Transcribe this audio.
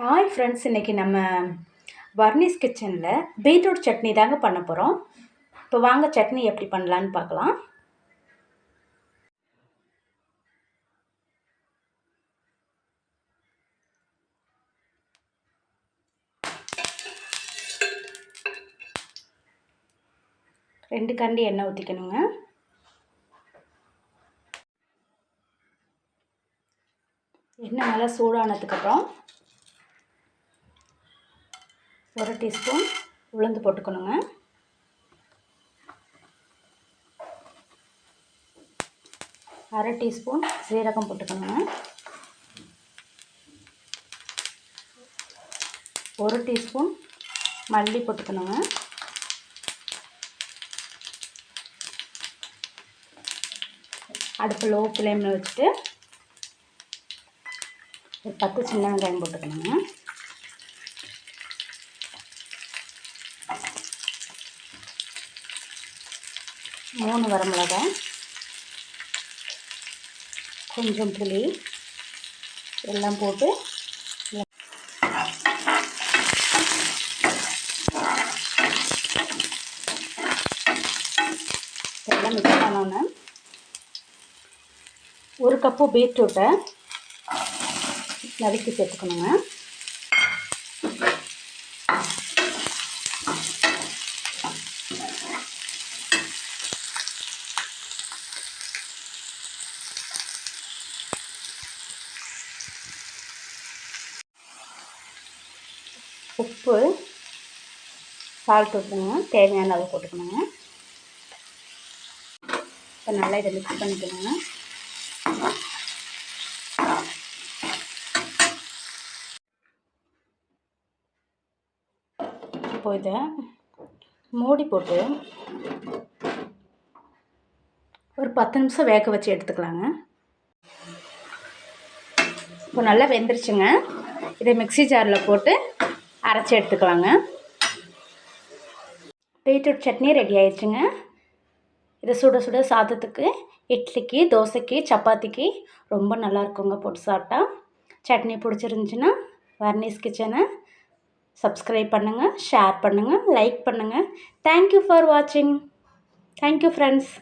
Hi friends இன்றைக்கி நம்ம வர்னிஸ் கிச்சனில் பீட்ரூட் சட்னி தாங்க பண்ண போகிறோம் இப்போ வாங்க சட்னி எப்படி பண்ணலான்னு பார்க்கலாம். ரெண்டு கண்டி எண்ணெய் ஊற்றிக்கணுங்க எண்ணெய் நல்லா சூடானதுக்கப்புறம் ஒரு டீஸ்பூன் உளுந்து போட்டுக்கணுங்க. அரை டீஸ்பூன் சீரகம் போட்டுக்கணுங்க. ஒரு டீஸ்பூன் மல்லி போட்டுக்கணுங்க. அடுப்பு லோ ஃப்ளேமில் வச்சுட்டு ஒரு பத்து சின்ன வெங்காயம் போட்டுக்கணுங்க. மூணு வரமிளகா கொஞ்சம் புளி எல்லாம் போட்டு எல்லாம் மிக்ஸ் பண்ணணும் ஒரு கப்பு பீட்ரூட்டை நறுக்கி சேர்த்துக்கணுங்க. உப்பு சால்ட் ஊற்றுங்க தேவையான அளவு போட்டுக்கணுங்க. இப்போ நல்லா இதை மிக்ஸ் பண்ணிக்கணுங்க. இப்போ இதை மூடி போட்டு ஒரு பத்து நிமிஷம் வேக வச்சு எடுத்துக்கலாங்க. இப்போ நல்லா வெந்துருச்சுங்க. இதை மிக்சி ஜாரில் போட்டு அரைச்சி எடுத்துக்கலாங்க. பீட்ரூட் சட்னி ரெடி ஆயிடுச்சுங்க. இதை சுட சுட சாதத்துக்கு இட்லிக்கு தோசைக்கு சப்பாத்திக்கு ரொம்ப நல்லா இருக்குங்க போட்டு சாப்பிட்டா. சட்னி பிடிச்சிருந்துச்சின்னா வர்னிஸ் கிச்சனை சப்ஸ்கிரைப் பண்ணுங்கள் ஷேர் பண்ணுங்கள் லைக் பண்ணுங்கள் தேங்க்யூ ஃபார் வாட்சிங் தேங்க்யூ ஃப்ரெண்ட்ஸ்